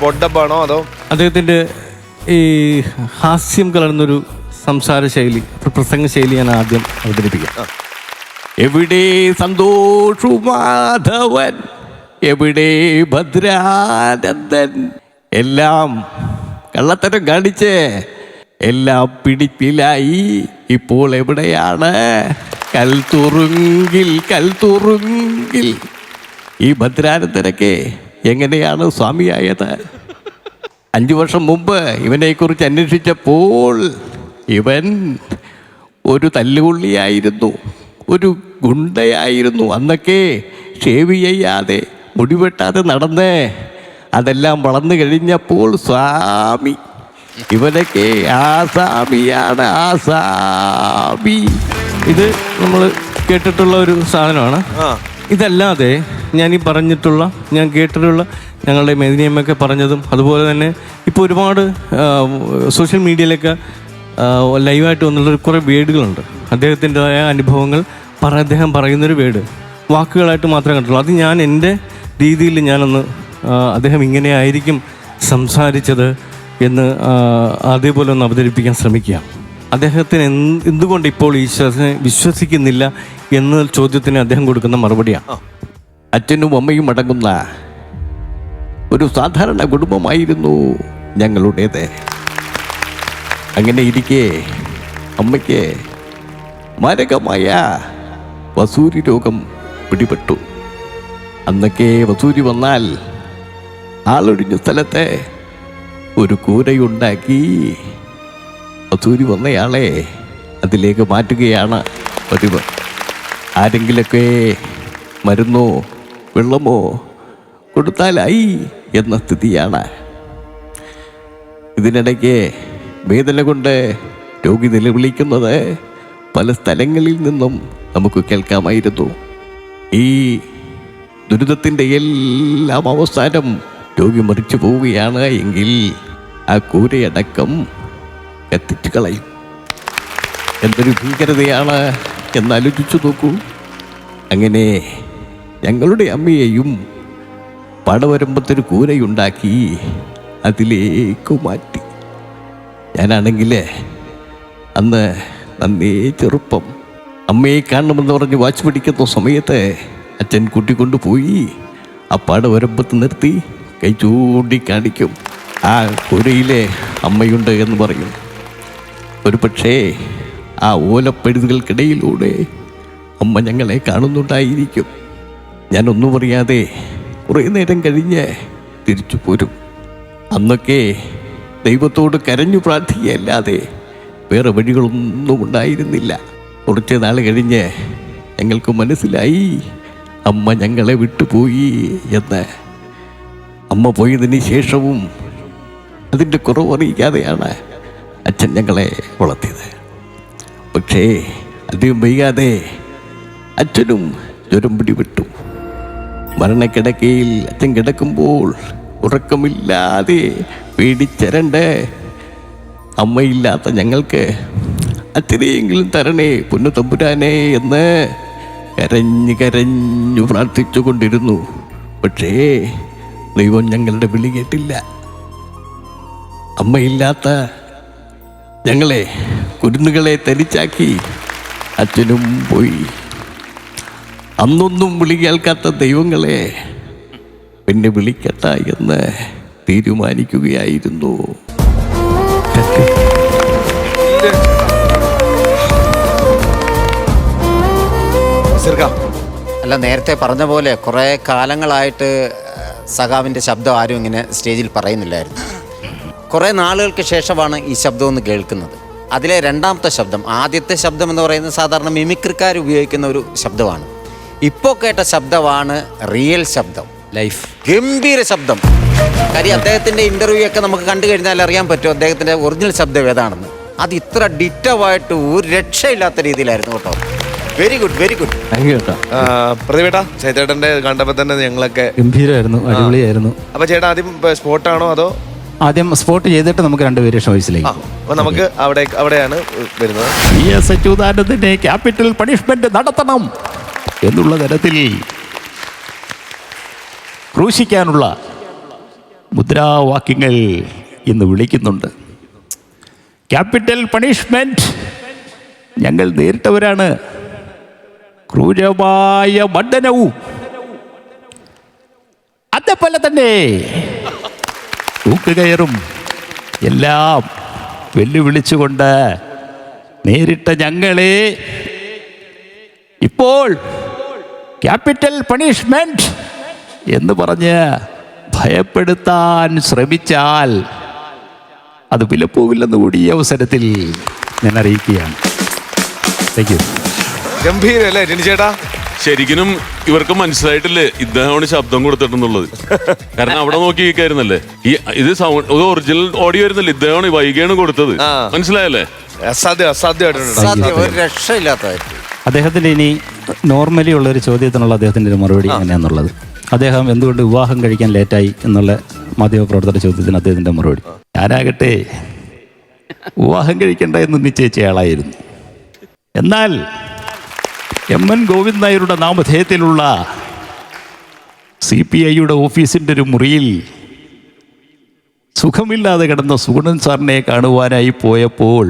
പൊട്ടപ്പാണോ അതോ? അദ്ദേഹത്തിന്റെ ഈ ഹാസ്യം കലർന്നൊരു സംസാര ശൈലി പ്രസംഗ ശൈലി ഞാൻ ആദ്യം അവതരിപ്പിക്കാം. എവിടെ സന്തോഷു മാധവൻ എവിടെ ഭദ്രാനന്ദൻ? എല്ലാം കള്ളത്തരം കാണിച്ച്. എല്ലാം പിടിപ്പിലായി. ഇപ്പോൾ എവിടെയാണ്? കൽത്തുറുങ്കിൽ കൽത്തുറുങ്കിൽ. ഈ ഭദ്രാനന്ദനൊക്കെ എങ്ങനെയാണ് സ്വാമിയായത്? അഞ്ചു വർഷം മുമ്പ് ഇവനെക്കുറിച്ച് അന്വേഷിച്ചപ്പോൾ ഇവൻ ഒരു തല്ലുകൊള്ളിയായിരുന്നു ഒരു ഗുണ്ടയായിരുന്നു. അന്നൊക്കെ ഷേവ് ചെയ്യാതെ മുടിവെട്ടാതെ നടന്ന് അതെല്ലാം വളർന്നു കഴിഞ്ഞപ്പോൾ സ്വാമി ഇവനൊക്കെ ആ സ്വാമിയാണ് ആ സ്വാമി. ഇത് നമ്മൾ കേട്ടിട്ടുള്ള ഒരു സാധനമാണ്. ഇതല്ലാതെ ഞാൻ ഈ പറഞ്ഞിട്ടുള്ള ഞാൻ കേട്ടിട്ടുള്ള ഞങ്ങളുടെ മെദിനിയമ്മയൊക്കെ പറഞ്ഞതും അതുപോലെ തന്നെ ഇപ്പോൾ ഒരുപാട് സോഷ്യൽ മീഡിയയിലൊക്കെ ലൈവായിട്ട് വന്നുള്ള കുറേ വേഡുകളുണ്ട്. അദ്ദേഹത്തിന്റെതായ അനുഭവങ്ങൾ പറ അദ്ദേഹം പറയുന്നൊരു വേഡ്. വാക്കുകളായിട്ട് മാത്രമേ കണ്ടുള്ളൂ അത് ഞാൻ എന്റെ രീതിയിൽ ഞാനൊന്ന് അദ്ദേഹം അദ്ദേഹം ഇങ്ങനെയായിരിക്കും സംസാരിച്ചത് എന്ന് അതേപോലെ ഒന്ന് അവതരിപ്പിക്കാൻ ശ്രമിക്കുക അദ്ദേഹത്തിന് എന്ത് എന്തുകൊണ്ട് ഇപ്പോൾ ഈശ്വരനെ വിശ്വസിക്കുന്നില്ല എന്ന ചോദ്യത്തിന് അദ്ദേഹം കൊടുക്കുന്ന മറുപടിയാണ് അച്ഛനും അമ്മയും അടങ്ങുന്ന ഒരു സാധാരണ കുടുംബമായിരുന്നു ഞങ്ങളുടേത്. അങ്ങനെ ഇരിക്കെ അമ്മയ്ക്ക് മാരകമായ വസൂരി രോഗം പിടിപെട്ടു. അന്നൊക്കെ വസൂരി വന്നാൽ ആളൊഴിഞ്ഞ സ്ഥലത്ത് ഒരു കൂരയുണ്ടാക്കി വസൂരി വന്നയാളെ അതിലേക്ക് മാറ്റുകയാണ് പതിവ്. ആരെങ്കിലൊക്കെ മരുന്നോ വെള്ളമോ കൊടുത്താലായി എന്ന സ്ഥിതിയാണ്. ഇതിനിടയ്ക്ക് വേദന കൊണ്ട് രോഗി നിലവിളിക്കുന്നത് പല സ്ഥലങ്ങളിൽ നിന്നും നമുക്ക് കേൾക്കാമായിരുന്നു. ഈ ദുരിതത്തിന്റെ എല്ലാം അവസാനം രോഗി മറിച്ചു പോവുകയാണ് എങ്കിൽ ആ കൂരയടക്കം എത്തിച്ചു കളയും. എന്തൊരു ഭീകരതയാണ് എന്നാലോചിച്ചു നോക്കൂ. അങ്ങനെ ഞങ്ങളുടെ അമ്മയെയും പടവരമ്പത്തൊരു കൂരയുണ്ടാക്കി അതിലേക്ക് മാറ്റി. ഞാനാണെങ്കിൽ അന്ന് നന്നേ ചെറുപ്പം അമ്മയെ കാണണമെന്ന് പറഞ്ഞ് വാച്ച് പിടിക്കുന്ന സമയത്ത് അച്ഛൻ കൂട്ടിക്കൊണ്ടുപോയി ആ പടവരമ്പത്ത് നിർത്തി കൈ ചൂണ്ടി കാണിക്കും. ആ കുരയിലെ അമ്മയുണ്ട് എന്ന് പറയും. ഒരു പക്ഷേ ആ ഓലപ്പഴുതുകൾക്കിടയിലൂടെ അമ്മ ഞങ്ങളെ കാണുന്നുണ്ടായിരിക്കും. ഞാനൊന്നും അറിയാതെ കുറേ നേരം കഴിഞ്ഞ് തിരിച്ചു പോരും. അന്നൊക്കെ ദൈവത്തോട് കരഞ്ഞു പ്രാർത്ഥിക്കുകയല്ലാതെ വേറെ വഴികളൊന്നും ഉണ്ടായിരുന്നില്ല. കുറച്ച് നാൾ കഴിഞ്ഞ് ഞങ്ങൾക്ക് മനസ്സിലായി അമ്മ ഞങ്ങളെ വിട്ടുപോയി എന്ന്. അമ്മ പോയതിന് ശേഷവും അതിന്റെ കുറവറിയിക്കാതെയാണ് അച്ഛൻ ഞങ്ങളെ വളർത്തിയത്. പക്ഷേ അധികം വൈകാതെ അച്ഛനും ജ്വരം പിടിപെട്ടു. മരണക്കിടക്കയിൽ അച്ഛൻ കിടക്കുമ്പോൾ ഉറക്കമില്ലാതെ പേടിച്ചരണ്ടേ. അമ്മയില്ലാത്ത ഞങ്ങൾക്ക് അച്ഛനെയെങ്കിലും തരണേ പൊന്നു തമ്പുരാനേ എന്ന് കരഞ്ഞു കരഞ്ഞു പ്രാർത്ഥിച്ചു കൊണ്ടിരുന്നു. പക്ഷേ ദൈവം ഞങ്ങളുടെ വിളി കേട്ടില്ല. അമ്മയില്ലാത്ത ഞങ്ങളെ കുരുന്നുകളെ തരിച്ചാക്കി അച്ഛനും പോയി. അന്നൊന്നും വിളി കേൾക്കാത്ത ദൈവങ്ങളെ പിന്നെ വിളിക്കട്ട എന്ന് തീരുമാനിക്കുകയായിരുന്നു. അല്ല നേരത്തെ പറഞ്ഞ പോലെ കുറേ കാലങ്ങളായിട്ട് സഖാവിന്റെ ശബ്ദം ആരും ഇങ്ങനെ സ്റ്റേജിൽ പറയുന്നില്ലായിരുന്നു. കുറേ നാളുകൾക്ക് ശേഷമാണ് ഈ ശബ്ദം ഒന്ന് കേൾക്കുന്നത്. അതിലെ രണ്ടാമത്തെ ശബ്ദം ആദ്യത്തെ ശബ്ദം എന്ന് പറയുന്നത് സാധാരണ മിമിക്രിക്കാർ ഉപയോഗിക്കുന്ന ഒരു ശബ്ദമാണ്. ഇപ്പോൾ കേട്ട ശബ്ദമാണ് റിയൽ ശബ്ദം. ലൈഫ് ഗംഭീര ശബ്ദം. കാര്യം അദ്ദേഹത്തിന്റെ ഇന്റർവ്യൂ ഒക്കെ നമുക്ക് കണ്ടു കഴിഞ്ഞാൽ അറിയാൻ പറ്റും അദ്ദേഹത്തിന്റെ ഒറിജിനൽ ശബ്ദം ഏതാണെന്ന്. അത് ഇത്ര ഡിറ്റവായിട്ട് ഒരു രക്ഷയില്ലാത്ത രീതിയിലായിരുന്നു കേട്ടോ. വെരി ഗുഡ് വെരി ഗുഡ് പ്രതിവേട്ടാ ചേട്ടന്റെ കണ്ടപ്പോ തന്നെ ഞങ്ങളൊക്കെ ഗംഭീരമായിരുന്നു അടിപൊളിയായിരുന്നു. അപ്പൊ ചേട്ടാ ആദ്യം സ്പോട്ടാണോ അതോ? ആദ്യം സ്പോട്ട് ചെയ്തിട്ട് നമുക്ക് രണ്ടുപേരും ആ ചോയ്സിലേക്ക് അപ്പൊ നമുക്ക് അവിടെ അവിടെയാണ് വരുന്നത്. പി എസ് അച്യുതാനന്ദന്റെ ക്യാപിറ്റൽ പണിഷ്മെന്റ് നടത്തണം. എന്നുള്ള തരത്തിൽ ക്രൂശിക്കാനുള്ള മുദ്രാവാക്യങ്ങൾ ഇന്ന് വിളിക്കുന്നുണ്ട്. ക്യാപിറ്റൽ പണിഷ്മെന്റ് ഞങ്ങൾ നേരിട്ടവരാണ്. ക്രൂരമായ മണ്ഡനവും അതേപോലെ തന്നെ തൂക്കുകയറും എല്ലാം വെല്ലുവിളിച്ചുകൊണ്ട് നേരിട്ട ഞങ്ങളെ ഇപ്പോൾ ക്യാപിറ്റൽ പണിഷ്മെന്റ് എന്ന് പറഞ്ഞ് ഭയപ്പെടുത്താൻ ശ്രമിച്ചാൽ അത് വിലപ്പോവില്ലെന്ന് കൂടി ഈ അവസരത്തിൽ ഞാൻ അറിയിക്കുകയാണ്. താങ്ക് യു ഗംഭീര അല്ലേ ചേട്ടാ? ശരിക്കും ഇവർക്ക് മനസ്സിലായിട്ടില്ലേ ഇദ്ദേഹമാണ് ശബ്ദം കൊടുത്തിട്ടെന്നുള്ളത്. കാരണം അവിടെ നോക്കി കേൾക്കായിരുന്നല്ലേ ഈ ഇത് സൗണ്ട് ഇത് ഒറിജിനൽ ഓഡിയോ ആയിരുന്നല്ലേ? ഇദ്ദേഹമാണ് വൈകിയാണ് കൊടുത്തത്. മനസ്സിലായല്ലേ? അസാധ്യം അസാധ്യമായിട്ടുണ്ട്. രക്ഷയില്ലാത്ത ഒരു രക്ഷയില്ലാത്തതായിട്ട് അദ്ദേഹത്തിന്റെ ഇനി നോർമലി ഉള്ള ഒരു ചോദ്യത്തിനുള്ള അദ്ദേഹത്തിന്റെ ഒരു മറുപടി എങ്ങനെയാണെന്നുള്ളത് അദ്ദേഹം എന്തുകൊണ്ട് വിവാഹം കഴിക്കാൻ ലേറ്റായി എന്നുള്ള മാധ്യമപ്രവർത്തകരുടെ ചോദ്യത്തിന് അദ്ദേഹത്തിന്റെ മറുപടി. ഞാനാകട്ടെ വിവാഹം കഴിക്കേണ്ട എന്ന് നിശ്ചയിച്ച ആളായിരുന്നു. എന്നാൽ എം എൻ ഗോവിന്ദ് നായരുടെ നാമധേയത്തിലുള്ള സി പി ഐയുടെ ഓഫീസിന്റെ ഒരു മുറിയിൽ സുഖമില്ലാതെ കിടന്ന സുഗുണൻ സാറിനെ കാണുവാനായി പോയപ്പോൾ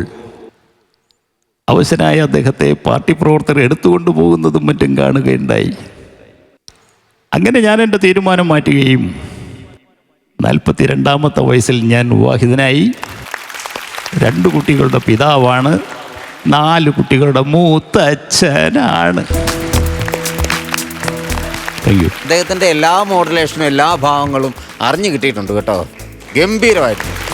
അവശനായ അദ്ദേഹത്തെ പാർട്ടി പ്രവർത്തകർ എടുത്തുകൊണ്ടു പോകുന്നതും മറ്റും കാണുകയുണ്ടായി. അങ്ങനെ ഞാൻ എന്റെ തീരുമാനം മാറ്റുകയും നാൽപ്പത്തി രണ്ടാമത്തെ വയസ്സിൽ ഞാൻ വിവാഹിതനായി. രണ്ട് കുട്ടികളുടെ പിതാവാണ് നാല് കുട്ടികളുടെ മൂത്തച്ഛനാണ് അച്ഛനാണ്. അദ്ദേഹത്തിന്റെ എല്ലാ മോഡുലേഷനും എല്ലാ ഭാവങ്ങളും അറിഞ്ഞു കിട്ടിയിട്ടുണ്ട് കേട്ടോ. ഗംഭീരമായിട്ട്.